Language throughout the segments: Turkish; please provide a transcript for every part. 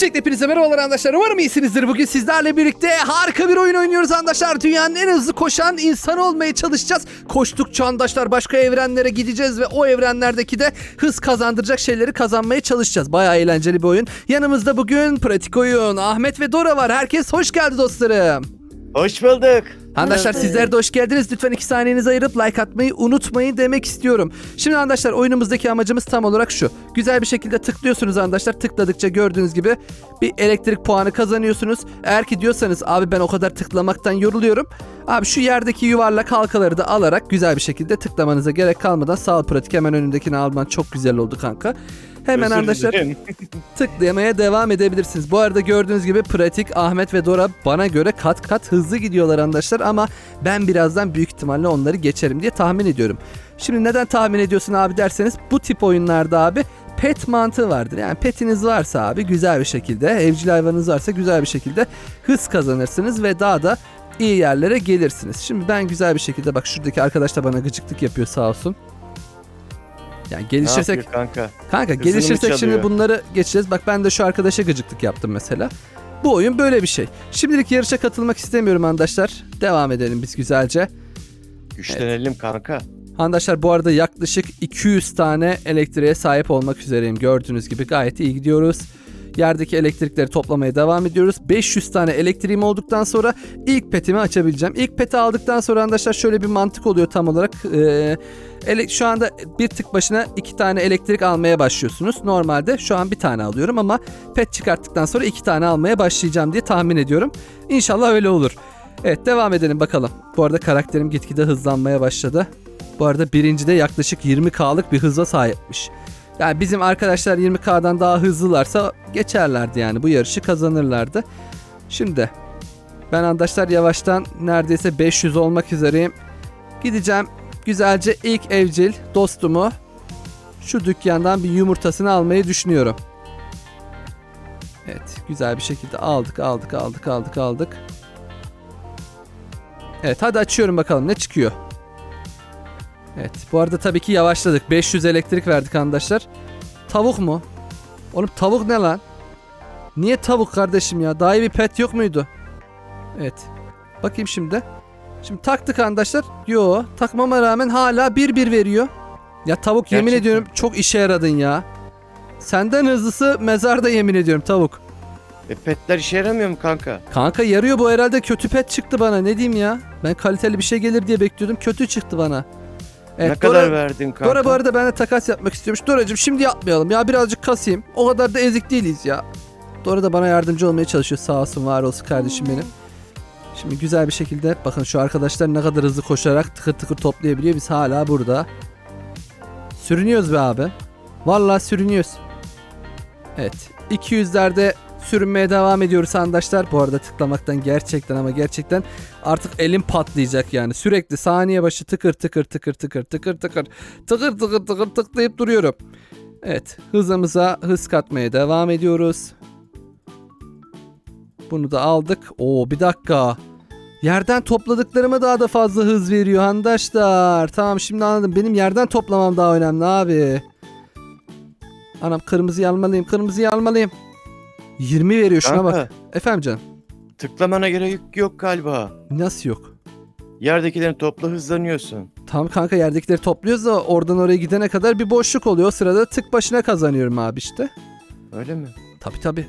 Öncelikle hepinize merhabalar arkadaşlar. Umarım iyisinizdir. Bugün sizlerle birlikte harika bir oyun oynuyoruz arkadaşlar. Dünyanın en hızlı koşan insanı olmaya çalışacağız. Koştukça arkadaşlar başka evrenlere gideceğiz ve o evrenlerdeki de hız kazandıracak şeyleri kazanmaya çalışacağız. Bayağı eğlenceli bir oyun. Yanımızda bugün pratik oyun Ahmet ve Dora var. Herkes hoş geldi dostlarım. Hoş bulduk. Arkadaşlar sizler de hoş geldiniz. Lütfen iki saniyenizi ayırıp like atmayı unutmayın demek istiyorum. Şimdi arkadaşlar oyunumuzdaki amacımız tam olarak şu. Güzel bir şekilde tıklıyorsunuz arkadaşlar. Tıkladıkça gördüğünüz gibi bir elektrik puanı kazanıyorsunuz. Eğer ki diyorsanız abi ben o kadar tıklamaktan yoruluyorum. Abi şu yerdeki yuvarlak halkaları da alarak güzel bir şekilde tıklamanıza gerek kalmadan sağ pratik hemen önündekini alman çok güzel oldu kanka. Hemen Özür arkadaşlar dilerim. tıklamaya devam edebilirsiniz. Bu arada gördüğünüz gibi Pratik, Ahmet ve Dora bana göre kat kat hızlı gidiyorlar arkadaşlar ama ben birazdan büyük ihtimalle onları geçerim diye tahmin ediyorum. Şimdi neden tahmin ediyorsun abi derseniz bu tip oyunlarda abi pet mantığı vardır. Yani petiniz varsa abi güzel bir şekilde, evcil hayvanınız varsa güzel bir şekilde hız kazanırsınız ve daha da iyi yerlere gelirsiniz. Şimdi ben güzel bir şekilde bak şuradaki arkadaş da bana gıcıklık yapıyor sağ olsun. Yani Ne gelişirsek yapıyor kanka? Kanka Hızını gelişirsek şimdi bunları geçeceğiz. Bak ben de şu arkadaşa gıcıklık yaptım mesela. Bu oyun böyle bir şey. Şimdilik yarışa katılmak istemiyorum arkadaşlar. Devam edelim biz güzelce. Güçlenelim kanka. Arkadaşlar bu arada yaklaşık 200 tane elektriğe sahip olmak üzereyim. Gördüğünüz gibi gayet iyi gidiyoruz. Yerdeki elektrikleri toplamaya devam ediyoruz. 500 tane elektriğim olduktan sonra ilk petimi açabileceğim. İlk peti aldıktan sonra arkadaşlar şöyle bir mantık oluyor tam olarak. Ee, ele- şu anda bir tık başına iki tane elektrik almaya başlıyorsunuz. Normalde şu an bir tane alıyorum ama pet çıkarttıktan sonra iki tane almaya başlayacağım diye tahmin ediyorum. İnşallah öyle olur. Evet devam edelim bakalım. Bu arada karakterim gitgide hızlanmaya başladı. Bu arada birincide yaklaşık 20K'lık bir hıza sahipmiş. Yani bizim arkadaşlar 20K'dan daha hızlılarsa geçerlerdi yani bu yarışı kazanırlardı. Şimdi ben arkadaşlar yavaştan neredeyse 500 olmak üzereyim. Gideceğim güzelce ilk evcil dostumu şu dükkandan bir yumurtasını almayı düşünüyorum. Evet güzel bir şekilde aldık aldık aldık aldık aldık. Evet hadi açıyorum bakalım ne çıkıyor. Evet bu arada tabii ki yavaşladık. 500 elektrik verdik arkadaşlar. Tavuk mu? Oğlum tavuk ne lan? Niye tavuk kardeşim ya? Daha iyi bir pet yok muydu? Evet. Bakayım şimdi. Şimdi taktık arkadaşlar. Yo takmama rağmen hala 1-1 veriyor. Ya tavuk yemin Gerçekten. ediyorum çok işe yaradın ya. Senden hızlısı mezarda yemin ediyorum tavuk. E, petler işe yaramıyor mu kanka? Kanka yarıyor bu herhalde kötü pet çıktı bana ne diyeyim ya. Ben kaliteli bir şey gelir diye bekliyordum kötü çıktı bana. Ne kadar Dora- verdin kanka? Dora bu arada benimle takas yapmak istiyormuş. Doracığım şimdi yapmayalım ya birazcık kasayım. O kadar da ezik değiliz ya. Dora da bana yardımcı olmaya çalışıyor sağ olsun var olsun kardeşim benim. Şimdi güzel bir şekilde bakın şu arkadaşlar ne kadar hızlı koşarak tıkır tıkır toplayabiliyor. Biz hala burada. Sürünüyoruz be abi. Vallahi sürünüyoruz. Evet 200'lerde sürünmeye devam ediyoruz arkadaşlar. Bu arada tıklamaktan gerçekten ama gerçekten artık elim patlayacak yani. Sürekli saniye başı tıkır tıkır tıkır tıkır tıkır tıkır tıkır tıkır tıkır tıklayıp duruyorum. Evet hızımıza hız katmaya devam ediyoruz. Bunu da aldık. Oo bir dakika. Yerden topladıklarıma daha da fazla hız veriyor arkadaşlar. Tamam şimdi anladım. Benim yerden toplamam daha önemli abi. Anam kırmızıyı almalıyım. Kırmızıyı almalıyım. 20 veriyor şuna Kanka, bak. Efendim canım. tıklamana gerek yok galiba. Nasıl yok? Yerdekilerini topla hızlanıyorsun. Tam kanka yerdekileri topluyoruz da oradan oraya gidene kadar bir boşluk oluyor. O sırada tık başına kazanıyorum abi işte. Öyle mi? Tabi tabi.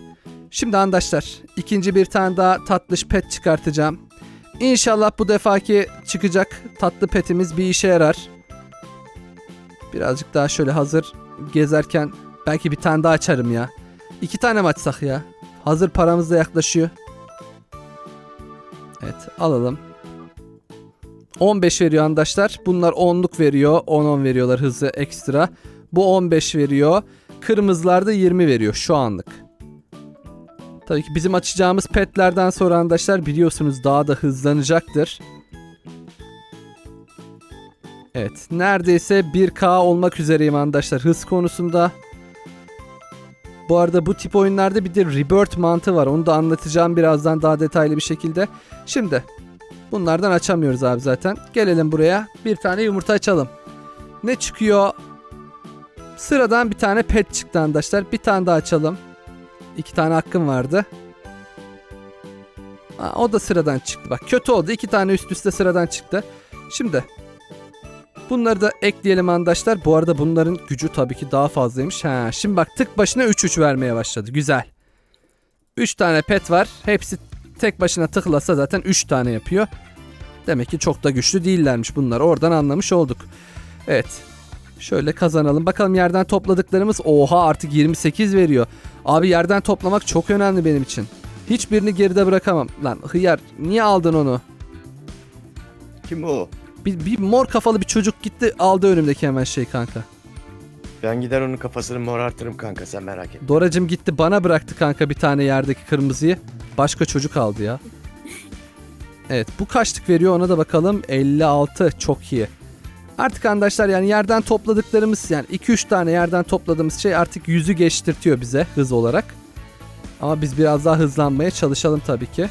Şimdi arkadaşlar ikinci bir tane daha tatlış pet çıkartacağım. İnşallah bu defaki çıkacak tatlı petimiz bir işe yarar. Birazcık daha şöyle hazır gezerken belki bir tane daha açarım ya. İki tane mi açsak ya? Hazır paramız da yaklaşıyor. Evet alalım. 15 veriyor arkadaşlar. Bunlar 10'luk veriyor. 10-10 veriyorlar hızı ekstra. Bu 15 veriyor. Kırmızılar da 20 veriyor şu anlık. Tabii ki bizim açacağımız petlerden sonra arkadaşlar biliyorsunuz daha da hızlanacaktır. Evet neredeyse 1K olmak üzereyim arkadaşlar hız konusunda. Bu arada bu tip oyunlarda bir de rebirth mantığı var. Onu da anlatacağım birazdan daha detaylı bir şekilde. Şimdi bunlardan açamıyoruz abi zaten. Gelelim buraya bir tane yumurta açalım. Ne çıkıyor? Sıradan bir tane pet çıktı arkadaşlar. Bir tane daha açalım. iki tane hakkım vardı. Ha, o da sıradan çıktı. Bak kötü oldu. iki tane üst üste sıradan çıktı. Şimdi bunları da ekleyelim arkadaşlar. Bu arada bunların gücü tabii ki daha fazlaymış. Ha, şimdi bak tık başına 3-3 vermeye başladı. Güzel. 3 tane pet var. Hepsi tek başına tıklasa zaten 3 tane yapıyor. Demek ki çok da güçlü değillermiş bunlar. Oradan anlamış olduk. Evet. Şöyle kazanalım. Bakalım yerden topladıklarımız oha artık 28 veriyor. Abi yerden toplamak çok önemli benim için. Hiçbirini geride bırakamam. Lan hıyar niye aldın onu? Kim o? Bir, bir mor kafalı bir çocuk gitti aldı önümdeki hemen şey kanka. Ben gider onun kafasını morartırım kanka sen merak etme. Doracım gitti bana bıraktı kanka bir tane yerdeki kırmızıyı. Başka çocuk aldı ya. Evet bu kaçlık veriyor ona da bakalım. 56 çok iyi. Artık arkadaşlar yani yerden topladıklarımız yani 2-3 tane yerden topladığımız şey artık yüzü geçtirtiyor bize hız olarak. Ama biz biraz daha hızlanmaya çalışalım tabii ki.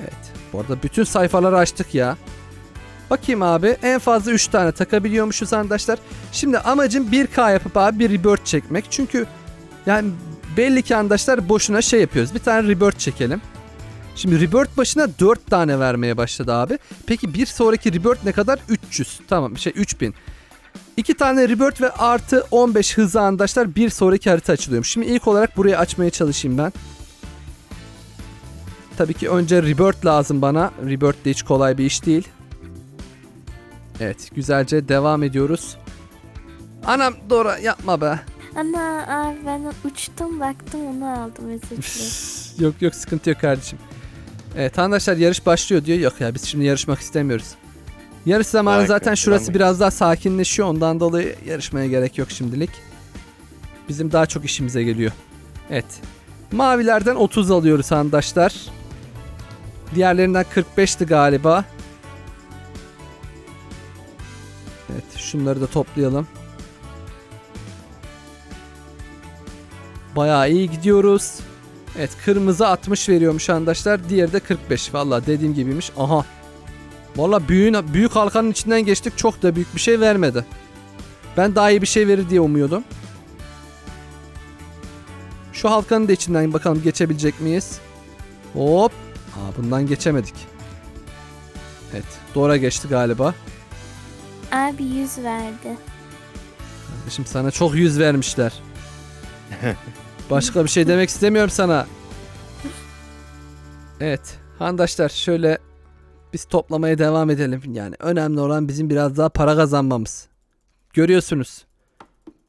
Evet. Bu arada bütün sayfaları açtık ya. Bakayım abi en fazla 3 tane takabiliyormuşuz arkadaşlar. Şimdi amacım 1K yapıp abi bir rebirth çekmek. Çünkü yani belli ki arkadaşlar boşuna şey yapıyoruz. Bir tane rebirth çekelim. Şimdi rebirth başına 4 tane vermeye başladı abi. Peki bir sonraki rebirth ne kadar? 300. Tamam şey 3000. 2 tane rebirth ve artı 15 hızı arkadaşlar bir sonraki harita açılıyormuş. Şimdi ilk olarak burayı açmaya çalışayım ben. Tabii ki önce rebirth lazım bana. Rebirth de hiç kolay bir iş değil. Evet güzelce devam ediyoruz. Anam Dora yapma be. Ana abi ben uçtum baktım onu aldım özür dilerim. yok yok sıkıntı yok kardeşim. Evet arkadaşlar yarış başlıyor diyor. Yok ya biz şimdi yarışmak istemiyoruz. Yarış zamanı Harika, zaten şurası biraz daha sakinleşiyor. Ondan dolayı yarışmaya gerek yok şimdilik. Bizim daha çok işimize geliyor. Evet. Mavilerden 30 alıyoruz arkadaşlar. Diğerlerinden 45'ti galiba. Şunları da toplayalım. Bayağı iyi gidiyoruz. Evet kırmızı 60 veriyormuş arkadaşlar. Diğeri de 45. Valla dediğim gibiymiş. Aha. Valla büyüğün, büyük halkanın içinden geçtik. Çok da büyük bir şey vermedi. Ben daha iyi bir şey verir diye umuyordum. Şu halkanın da içinden bakalım geçebilecek miyiz? Hop. Aa, bundan geçemedik. Evet. Dora geçti galiba. Abi yüz verdi. Kardeşim sana çok yüz vermişler. Başka bir şey demek istemiyorum sana. Evet. Handaşlar şöyle biz toplamaya devam edelim. Yani önemli olan bizim biraz daha para kazanmamız. Görüyorsunuz.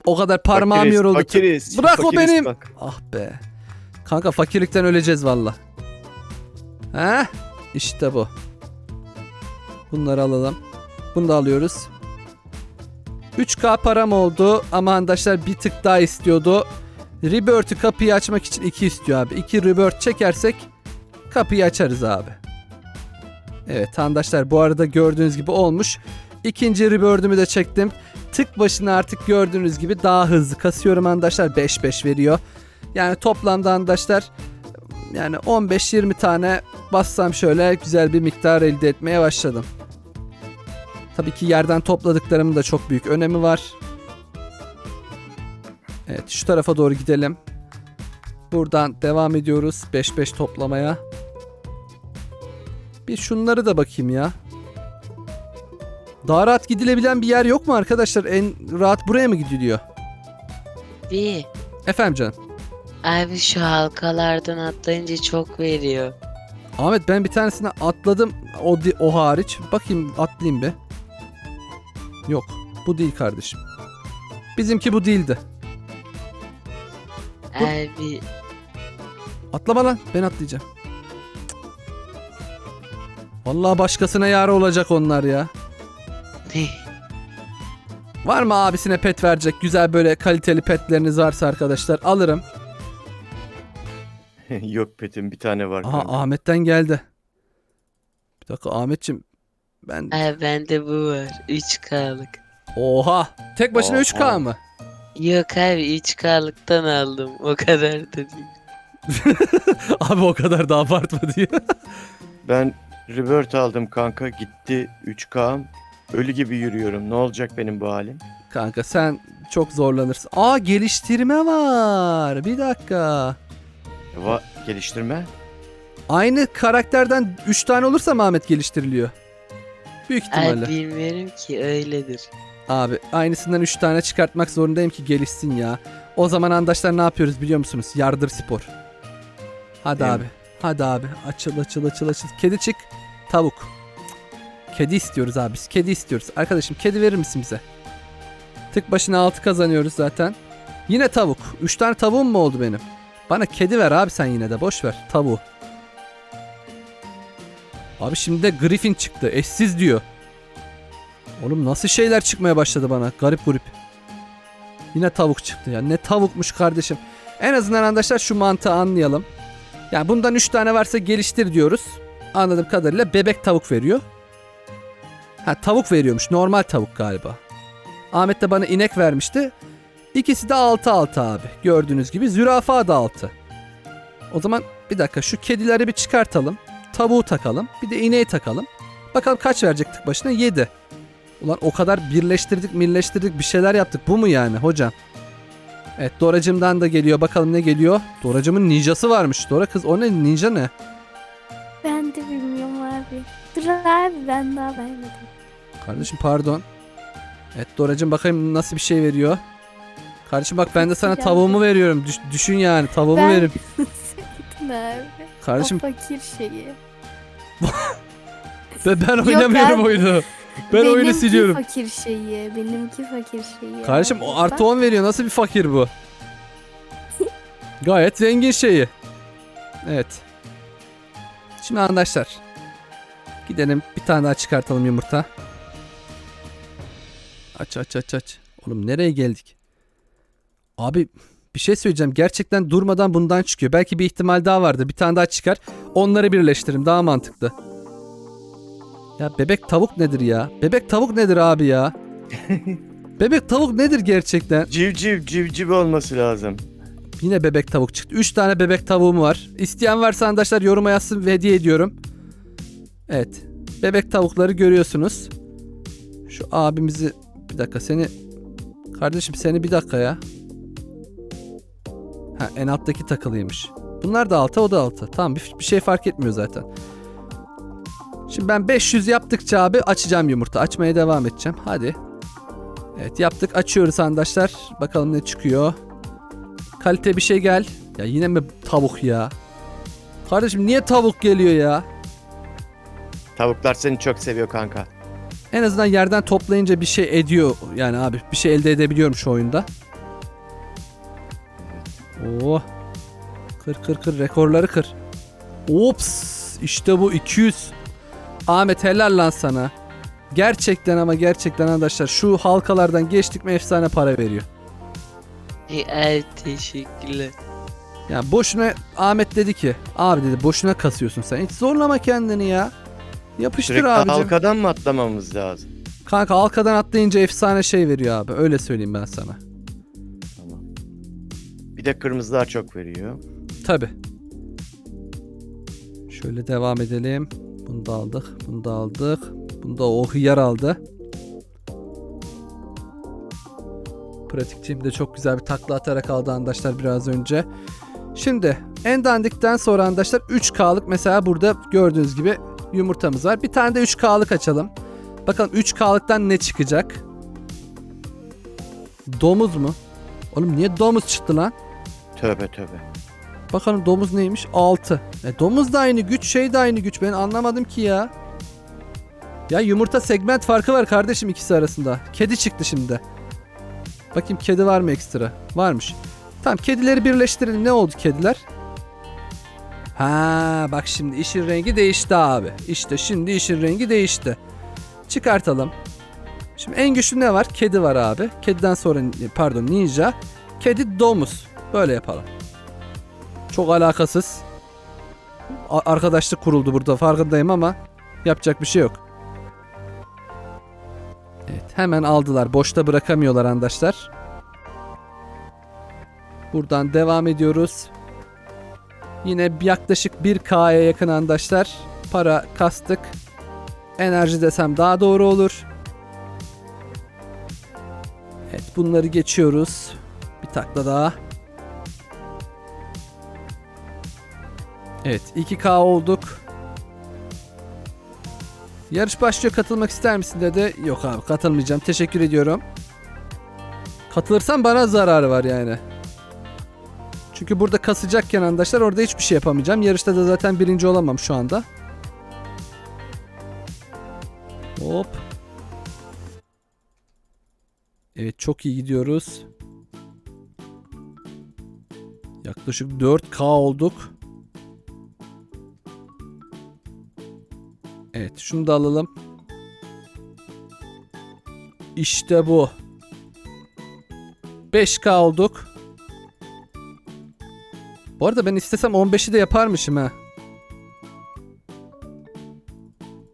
O kadar parmağım Fakiriz, yoruldu. Fakiriz. Bırak o fakiriz benim. bak. Ah be. Kanka fakirlikten öleceğiz valla. Heh. İşte bu. Bunları alalım. Bunu da alıyoruz. 3K param oldu ama arkadaşlar bir tık daha istiyordu. Rebirth'ü kapıyı açmak için 2 istiyor abi. 2 Rebirth çekersek kapıyı açarız abi. Evet arkadaşlar bu arada gördüğünüz gibi olmuş. İkinci Rebirth'ümü de çektim. Tık başına artık gördüğünüz gibi daha hızlı kasıyorum arkadaşlar. 5-5 veriyor. Yani toplamda arkadaşlar yani 15-20 tane bassam şöyle güzel bir miktar elde etmeye başladım. Tabii ki yerden topladıklarımın da çok büyük önemi var. Evet şu tarafa doğru gidelim. Buradan devam ediyoruz 5-5 toplamaya. Bir şunları da bakayım ya. Daha rahat gidilebilen bir yer yok mu arkadaşlar? En rahat buraya mı gidiliyor? Bir. Efendim canım. Abi şu halkalardan atlayınca çok veriyor. Ahmet ben bir tanesine atladım. O, di- o hariç. Bakayım atlayayım bir. Yok. Bu değil kardeşim. Bizimki bu değildi. Bu- Abi Atlama lan. Ben atlayacağım. Vallahi başkasına yar olacak onlar ya. Var mı abisine pet verecek güzel böyle kaliteli petleriniz varsa arkadaşlar alırım. Yok petim bir tane var. Aha kanka. Ahmet'ten geldi. Bir dakika Ahmetçim. Ben abi bende bu var. 3K'lık. oha tek başına Oha. 3K mı? Yok abi 3K'lıktan aldım. O kadar da değil. Abi o kadar da abartma diye. Ben Rebirth aldım kanka gitti 3K'm. Ölü gibi yürüyorum. Ne olacak benim bu halim? Kanka sen çok zorlanırsın. Aa geliştirme var. Bir dakika. Va geliştirme. Aynı karakterden 3 tane olursa Ahmet geliştiriliyor. Büyük ihtimalle. Bilmiyorum ki öyledir. Abi aynısından 3 tane çıkartmak zorundayım ki gelişsin ya. O zaman arkadaşlar ne yapıyoruz biliyor musunuz? Yardır spor. Hadi Değil abi. mi? Hadi abi. Açıl açıl açıl açıl. Kedi çık. Tavuk. Kedi istiyoruz abi biz. Kedi istiyoruz. Arkadaşım kedi verir misin bize? Tık başına 6 kazanıyoruz zaten. Yine tavuk. 3 tane tavuğum mu oldu benim? Bana kedi ver abi sen yine de. Boş ver. Tavuğu. Abi şimdi de Griffin çıktı. Eşsiz diyor. Oğlum nasıl şeyler çıkmaya başladı bana. Garip grup. Yine tavuk çıktı ya. Ne tavukmuş kardeşim. En azından arkadaşlar şu mantığı anlayalım. Yani bundan 3 tane varsa geliştir diyoruz. Anladığım kadarıyla bebek tavuk veriyor. Ha tavuk veriyormuş. Normal tavuk galiba. Ahmet de bana inek vermişti. İkisi de 6 6 abi. Gördüğünüz gibi zürafa da 6. O zaman bir dakika şu kedileri bir çıkartalım. Tavuğu takalım. Bir de ineği takalım. Bakalım kaç verecek tık başına? 7. Ulan o kadar birleştirdik birleştirdik bir şeyler yaptık. Bu mu yani hocam? Evet Doracım'dan da geliyor. Bakalım ne geliyor? Doracım'ın ninjası varmış. Dora kız o ne? Ninja ne? Ben de bilmiyorum abi. Dur abi ben daha vermedim. Kardeşim pardon. Evet Doracım bakayım nasıl bir şey veriyor. Kardeşim bak ben de sana tavuğumu veriyorum. Düş- düşün yani tavuğumu Ben- veririm. Abi. Kardeşim O fakir şeyi. ben, ben oynamıyorum abi. oyunu. Ben oyunu Benimki siliyorum. fakir şeyi. Benimki fakir şeyi. Kardeşim o artı Bak, 10 veriyor. Nasıl bir fakir bu? Gayet zengin şeyi. Evet. Şimdi arkadaşlar. Gidelim bir tane daha çıkartalım yumurta. Aç aç aç aç. Oğlum nereye geldik? Abi bir şey söyleyeceğim. Gerçekten durmadan bundan çıkıyor. Belki bir ihtimal daha vardır. Bir tane daha çıkar. Onları birleştiririm. Daha mantıklı. Ya bebek tavuk nedir ya? Bebek tavuk nedir abi ya? bebek tavuk nedir gerçekten? Civciv civciv olması lazım. Yine bebek tavuk çıktı. 3 tane bebek tavuğum var. İsteyen varsa arkadaşlar yoruma yazsın ve hediye ediyorum. Evet. Bebek tavukları görüyorsunuz. Şu abimizi bir dakika seni kardeşim seni bir dakika ya. Ha en alttaki takılıymış. Bunlar da alta o da alta. Tamam bir, bir şey fark etmiyor zaten. Şimdi ben 500 yaptıkça abi açacağım yumurta. Açmaya devam edeceğim. Hadi. Evet yaptık. Açıyoruz arkadaşlar. Bakalım ne çıkıyor. Kalite bir şey gel. Ya yine mi tavuk ya? Kardeşim niye tavuk geliyor ya? Tavuklar seni çok seviyor kanka. En azından yerden toplayınca bir şey ediyor. Yani abi bir şey elde edebiliyorum şu oyunda. Oo. Kır kır kır rekorları kır. Ops işte bu 200. Ahmet helal lan sana. Gerçekten ama gerçekten arkadaşlar şu halkalardan geçtik mi efsane para veriyor. Ey, Abi teşekkürler. Ya boşuna Ahmet dedi ki abi dedi boşuna kasıyorsun sen. Hiç zorlama kendini ya. Yapıştır Sürekli abicim. halkadan mı atlamamız lazım? Kanka halkadan atlayınca efsane şey veriyor abi. Öyle söyleyeyim ben sana. De kırmızılar çok veriyor. Tabi. Şöyle devam edelim. Bunu da aldık. Bunu da aldık. Bunu da o hıyar aldı. Pratikçiyim de çok güzel bir takla atarak aldı arkadaşlar biraz önce. Şimdi en dandikten sonra arkadaşlar 3K'lık mesela burada gördüğünüz gibi yumurtamız var. Bir tane de 3K'lık açalım. Bakalım 3K'lıktan ne çıkacak? Domuz mu? Oğlum niye domuz çıktı lan? Tövbe tövbe. Bakalım domuz neymiş? 6. E, domuz da aynı güç, şey de aynı güç. Ben anlamadım ki ya. Ya yumurta segment farkı var kardeşim ikisi arasında. Kedi çıktı şimdi. Bakayım kedi var mı ekstra? Varmış. Tamam kedileri birleştirelim. Ne oldu kediler? Ha bak şimdi işin rengi değişti abi. İşte şimdi işin rengi değişti. Çıkartalım. Şimdi en güçlü ne var? Kedi var abi. Kediden sonra pardon ninja. Kedi domuz. Böyle yapalım. Çok alakasız. Arkadaşlık kuruldu burada farkındayım ama yapacak bir şey yok. Evet hemen aldılar. Boşta bırakamıyorlar arkadaşlar. Buradan devam ediyoruz. Yine yaklaşık 1K'ya yakın arkadaşlar. Para kastık. Enerji desem daha doğru olur. Evet bunları geçiyoruz. Bir takla daha. Evet 2K olduk. Yarış başlıyor katılmak ister misin dedi. Yok abi katılmayacağım teşekkür ediyorum. Katılırsam bana zararı var yani. Çünkü burada kasacakken arkadaşlar orada hiçbir şey yapamayacağım. Yarışta da zaten birinci olamam şu anda. Hop. Evet çok iyi gidiyoruz. Yaklaşık 4K olduk. Evet şunu da alalım. İşte bu. 5K olduk. Bu arada ben istesem 15'i de yaparmışım ha.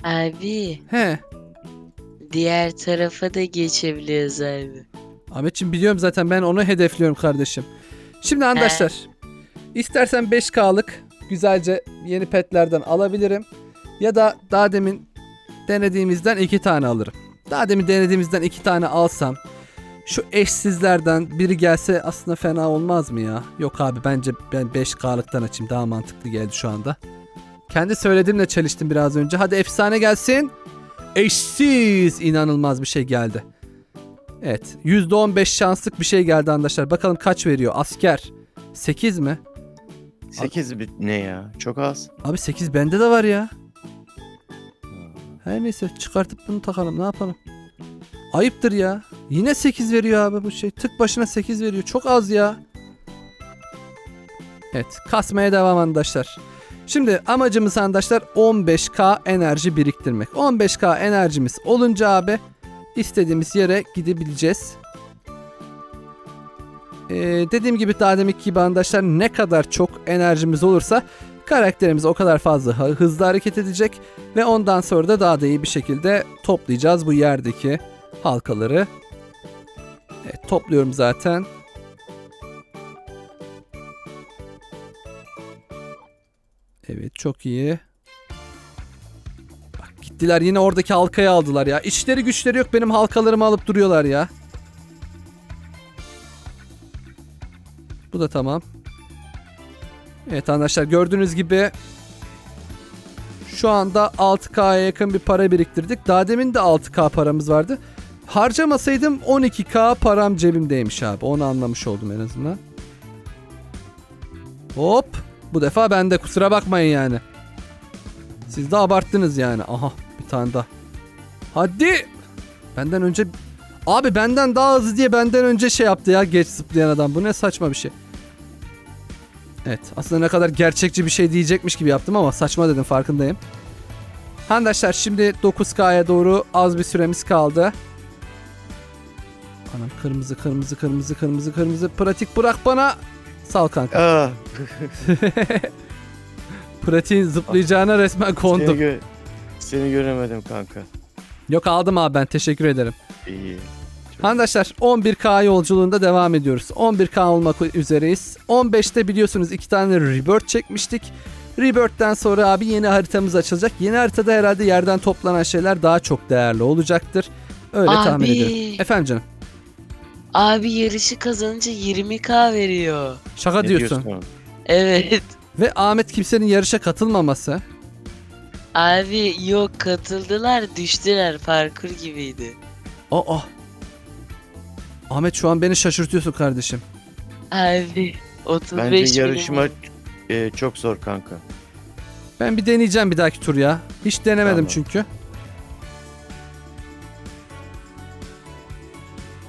Abi He. diğer tarafa da geçebiliyoruz abi. Ahmetciğim biliyorum zaten ben onu hedefliyorum kardeşim. Şimdi arkadaşlar istersen 5K'lık güzelce yeni petlerden alabilirim. Ya da daha demin denediğimizden 2 tane alırım. Daha demin denediğimizden 2 tane alsam şu eşsizlerden biri gelse aslında fena olmaz mı ya? Yok abi bence ben 5K'lıktan açayım daha mantıklı geldi şu anda. Kendi söylediğimle çalıştım biraz önce. Hadi efsane gelsin. Eşsiz inanılmaz bir şey geldi. Evet. %15 şanslık bir şey geldi arkadaşlar. Bakalım kaç veriyor? Asker. 8 mi? 8 bit ne ya? Çok az. Abi 8 bende de var ya. Her neyse çıkartıp bunu takalım. Ne yapalım? Ayıptır ya. Yine 8 veriyor abi bu şey. Tık başına 8 veriyor. Çok az ya. Evet. Kasmaya devam arkadaşlar. Şimdi amacımız arkadaşlar 15k enerji biriktirmek. 15k enerjimiz olunca abi istediğimiz yere gidebileceğiz. Ee, dediğim gibi daha demek gibi arkadaşlar ne kadar çok enerjimiz olursa karakterimiz o kadar fazla hı- hızlı hareket edecek ve ondan sonra da daha da iyi bir şekilde toplayacağız bu yerdeki halkaları. Evet, topluyorum zaten. Evet çok iyi. Bak gittiler yine oradaki halkayı aldılar ya. İşleri güçleri yok benim halkalarımı alıp duruyorlar ya. Bu da tamam. Evet arkadaşlar gördüğünüz gibi şu anda 6K'ya yakın bir para biriktirdik. Daha demin de 6K paramız vardı. Harcamasaydım 12K param cebimdeymiş abi. Onu anlamış oldum en azından. Hop. Bu defa bende kusura bakmayın yani. Siz de abarttınız yani. Aha bir tane daha. Hadi. Benden önce... Abi benden daha hızlı diye benden önce şey yaptı ya geç zıplayan adam. Bu ne saçma bir şey. Evet aslında ne kadar gerçekçi bir şey diyecekmiş gibi yaptım ama saçma dedim farkındayım. Arkadaşlar şimdi 9K'ya doğru az bir süremiz kaldı. Anam kırmızı kırmızı kırmızı kırmızı kırmızı pratik bırak bana. Sal kanka. Pratiğin zıplayacağına resmen seni, kondum. gö- seni göremedim kanka. Yok aldım abi ben teşekkür ederim. İyi. Arkadaşlar 11K yolculuğunda devam ediyoruz. 11K olmak üzereyiz. 15'te biliyorsunuz iki tane Rebirth çekmiştik. Rebirth'ten sonra abi yeni haritamız açılacak. Yeni haritada herhalde yerden toplanan şeyler daha çok değerli olacaktır. Öyle tahmin Abi. ediyorum. Efendim canım. Abi yarışı kazanınca 20k veriyor. Şaka Ne diyorsun. Evet. Ve Ahmet kimsenin yarışa katılmaması. Abi yok katıldılar düştüler parkur gibiydi. Aa. Ahmet şu an beni şaşırtıyorsun kardeşim. Abi 35 Bence yarışma e, çok zor kanka. Ben bir deneyeceğim bir dahaki tur ya. Hiç denemedim Tamam. çünkü.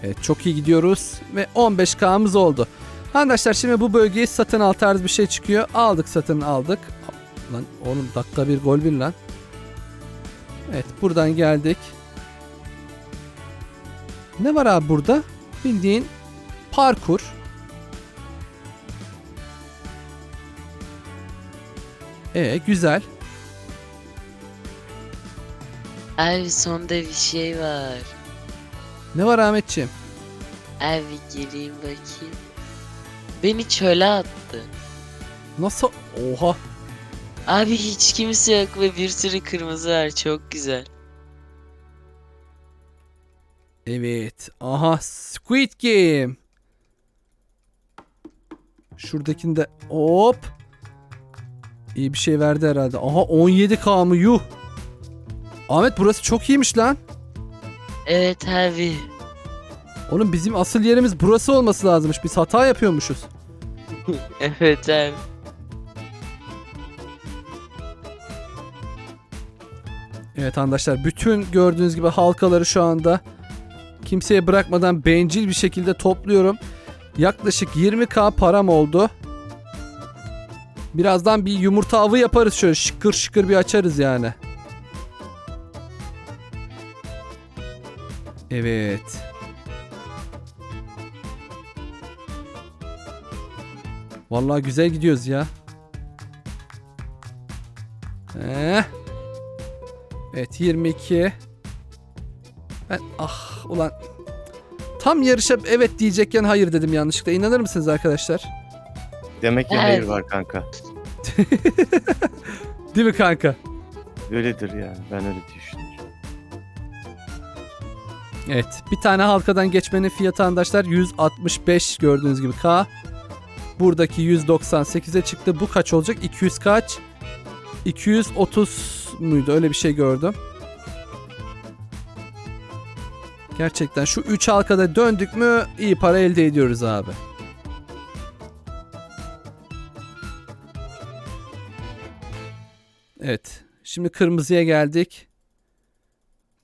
Evet çok iyi gidiyoruz ve 15K'mız oldu. Arkadaşlar şimdi bu bölgeyi satın al tarz bir şey çıkıyor. Aldık satın aldık. Lan oğlum dakika bir gol bir lan. Evet buradan geldik. Ne var abi burada? Bildiğin parkur. E güzel. Abi sonda bir şey var. Ne var Ahmetciğim? Abi geleyim bakayım. Beni çöle attı. Nasıl? Oha. Abi hiç kimse yok ve bir sürü kırmızı var çok güzel. Evet. Aha Squid Game. Şuradakinde hop. İyi bir şey verdi herhalde. Aha 17k mı yuh. Ahmet burası çok iyiymiş lan. Evet abi. Oğlum bizim asıl yerimiz burası olması lazımmış. Biz hata yapıyormuşuz. Evet abi. Evet arkadaşlar bütün gördüğünüz gibi halkaları şu anda kimseye bırakmadan bencil bir şekilde topluyorum. Yaklaşık 20k param oldu. Birazdan bir yumurta avı yaparız şöyle şıkır şıkır bir açarız yani. Evet. Vallahi güzel gidiyoruz ya. Eh. Evet 22. Ben ah ulan tam yarışa evet diyecekken hayır dedim yanlışlıkla. İnanır mısınız arkadaşlar? Demek ki Evet. hayır var kanka. Değil mi kanka? Öyledir yani. Ben öyle düşünüyorum. Evet. Bir tane halkadan geçmenin fiyatı arkadaşlar 165 gördüğünüz gibi K. Buradaki 198'e çıktı. Bu kaç olacak? 200 kaç? 230 muydu? Öyle bir şey gördüm. Gerçekten şu 3 halkada döndük mü iyi para elde ediyoruz abi. Evet. Şimdi kırmızıya geldik.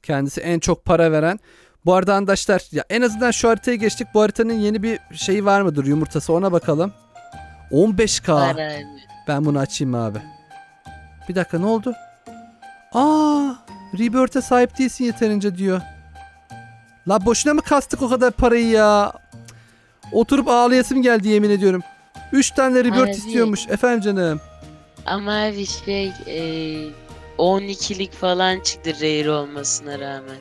Kendisi en çok para veren. Bu arada arkadaşlar ya en azından şu haritaya geçtik. Bu haritanın yeni bir şeyi var mıdır yumurtası ona bakalım. 15k. Var abi. Ben bunu açayım abi. Bir dakika ne oldu? Aa, Rebirth'e sahip değilsin yeterince diyor. La boşuna mı kastık o kadar parayı ya? Oturup ağlayasım geldi yemin ediyorum. 3 tane Rebirth Abi. istiyormuş. Efendim canım. Ama abi şey e, 12'lik falan çıktı rare olmasına rağmen.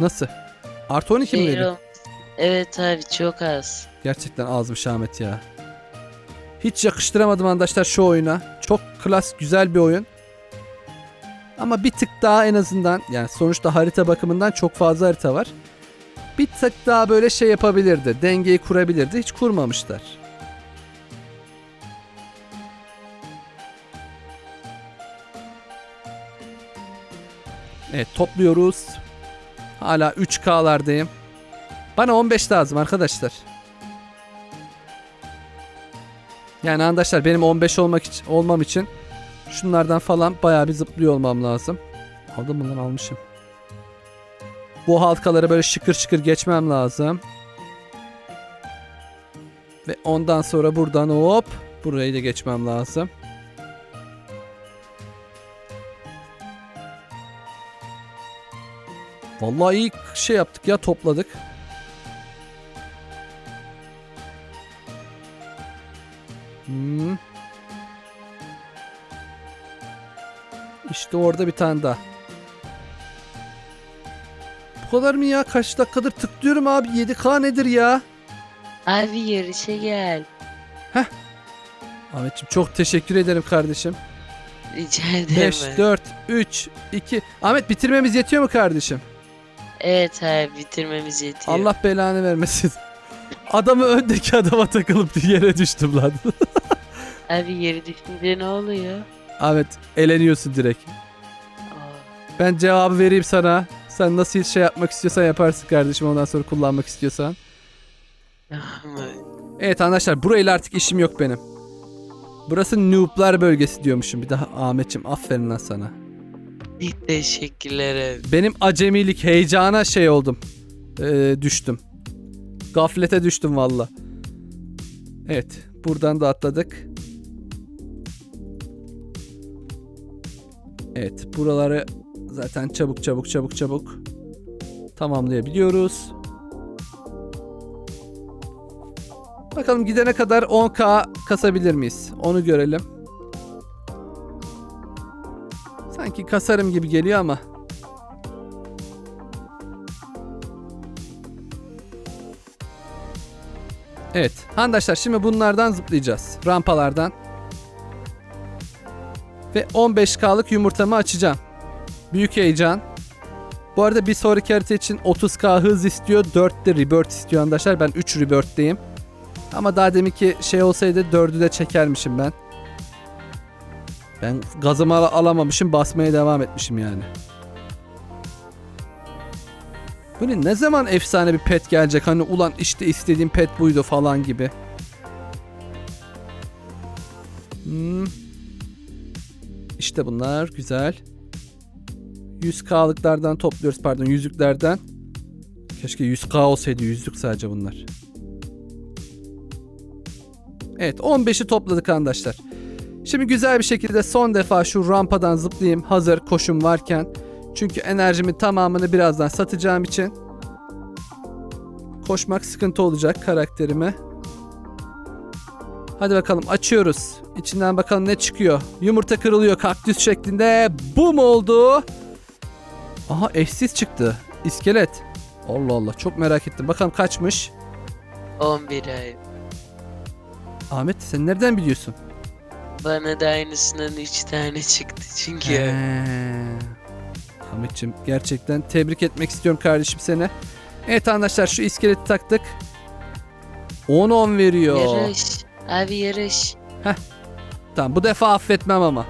Nasıl? Artı 12 mi Rare veriyor? ol- Evet abi çok az. Gerçekten azmış Ahmet ya. Hiç yakıştıramadım arkadaşlar şu oyuna. Çok klas güzel bir oyun. Ama bir tık daha en azından yani sonuçta harita bakımından çok fazla harita var. Bir tık daha böyle şey yapabilirdi. Dengeyi kurabilirdi. Hiç kurmamışlar. Evet topluyoruz. Hala 3K'lardayım. Bana 15 lazım arkadaşlar. Yani arkadaşlar benim 15 olmak için, olmam için şunlardan falan bayağı bir zıplıyor olmam lazım. Aldım mı lan almışım. Bu halkaları böyle şıkır şıkır geçmem lazım. Ve ondan sonra buradan hop burayı da geçmem lazım. Vallahi iyi şey yaptık ya topladık. Hmm. İşte orada bir tane daha. Bu kadar mı ya? Kaç dakikadır tıklıyorum abi. 7K nedir ya? Abi yarışa gel. Ahmetciğim çok teşekkür ederim kardeşim. Rica ederim. 5, abi. 4, 3, 2. Ahmet bitirmemiz yetiyor mu kardeşim? Evet abi bitirmemiz yetiyor. Allah belanı vermesin. Adamı öndeki adama takılıp yere düştüm lan. Abi yeri düşünce ne oluyor? Ahmet eleniyorsun direkt. Ben cevabı vereyim sana. Sen nasıl şey yapmak istiyorsan yaparsın kardeşim ondan sonra kullanmak istiyorsan. Evet arkadaşlar burayla artık işim yok benim. Burası nooblar bölgesi diyormuşum. Bir daha Ahmetçim aferin lan sana. Teşekkürler abi. Benim acemilik heyecana şey oldum. Ee, düştüm. Gaflete düştüm valla. Evet buradan da atladık. Evet buraları zaten çabuk çabuk çabuk çabuk tamamlayabiliyoruz. Bakalım gidene kadar 10k kasabilir miyiz? Onu görelim. Sanki kasarım gibi geliyor ama. Evet. Arkadaşlar şimdi bunlardan zıplayacağız. Rampalardan. Ve 15K'lık yumurtamı açacağım. Büyük heyecan. Bu arada bir sonraki harita için 30K hız istiyor. 4 de rebirth istiyor arkadaşlar. Ben 3 rebirth'teyim. Ama daha deminki şey olsaydı 4'ü de çekermişim ben. Ben gazımı al- alamamışım basmaya devam etmişim yani. Böyle ne zaman efsane bir pet gelecek hani ulan işte istediğim pet buydu falan gibi. Hmm. İşte bunlar güzel. 100k'lıklardan topluyoruz pardon yüzüklerden. Keşke 100k olsaydı yüzlük sadece bunlar. Evet 15'i topladık arkadaşlar. Şimdi güzel bir şekilde son defa şu rampadan zıplayayım hazır koşum varken. Çünkü enerjimin tamamını birazdan satacağım için. Koşmak sıkıntı olacak karakterime. Hadi bakalım açıyoruz. İçinden bakalım ne çıkıyor. Yumurta kırılıyor kaktüs şeklinde. Bum oldu. Aha eşsiz çıktı. İskelet. Allah Allah çok merak ettim. Bakalım kaçmış. 11 ay. Ahmet sen nereden biliyorsun? Bana da aynısından 3 tane çıktı çünkü. He. Ahmetciğim gerçekten tebrik etmek istiyorum kardeşim seni. Evet arkadaşlar şu iskeleti taktık. 10-10 veriyor. Yarış. Abi yarış. Tamam bu defa affetmem ama.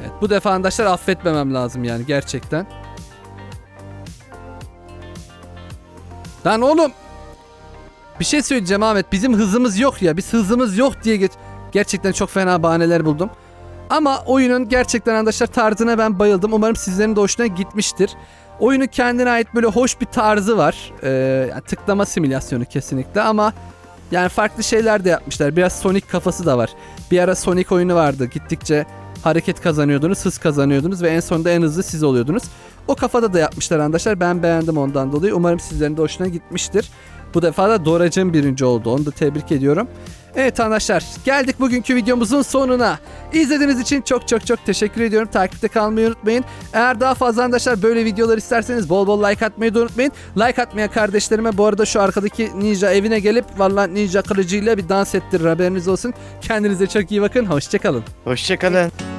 Evet bu defa arkadaşlar affetmemem lazım yani gerçekten. Lan oğlum. Bir şey söyleyeceğim Ahmet. Bizim hızımız yok ya. Biz hızımız yok diye geç. Gerçekten çok fena bahaneler buldum. Ama oyunun gerçekten arkadaşlar tarzına ben bayıldım. Umarım sizlerin de hoşuna gitmiştir. Oyunun kendine ait böyle hoş bir tarzı var. Ee, tıklama simülasyonu kesinlikle ama yani farklı şeyler de yapmışlar. Biraz Sonic kafası da var. Bir ara Sonic oyunu vardı. Gittikçe hareket kazanıyordunuz, hız kazanıyordunuz ve en sonunda en hızlı siz oluyordunuz. O kafada da yapmışlar arkadaşlar. Ben beğendim ondan dolayı. Umarım sizlerin de hoşuna gitmiştir. Bu defa da Doracım birinci oldu. Onu da tebrik ediyorum. Evet arkadaşlar geldik bugünkü videomuzun sonuna. İzlediğiniz için çok çok çok teşekkür ediyorum. Takipte kalmayı unutmayın. Eğer daha fazla arkadaşlar böyle videolar isterseniz bol bol like atmayı da unutmayın. Like atmayan kardeşlerime bu arada şu arkadaki ninja evine gelip vallahi ninja kılıcıyla bir dans ettirir haberiniz olsun. Kendinize çok iyi bakın. Hoşçakalın. Hoşçakalın.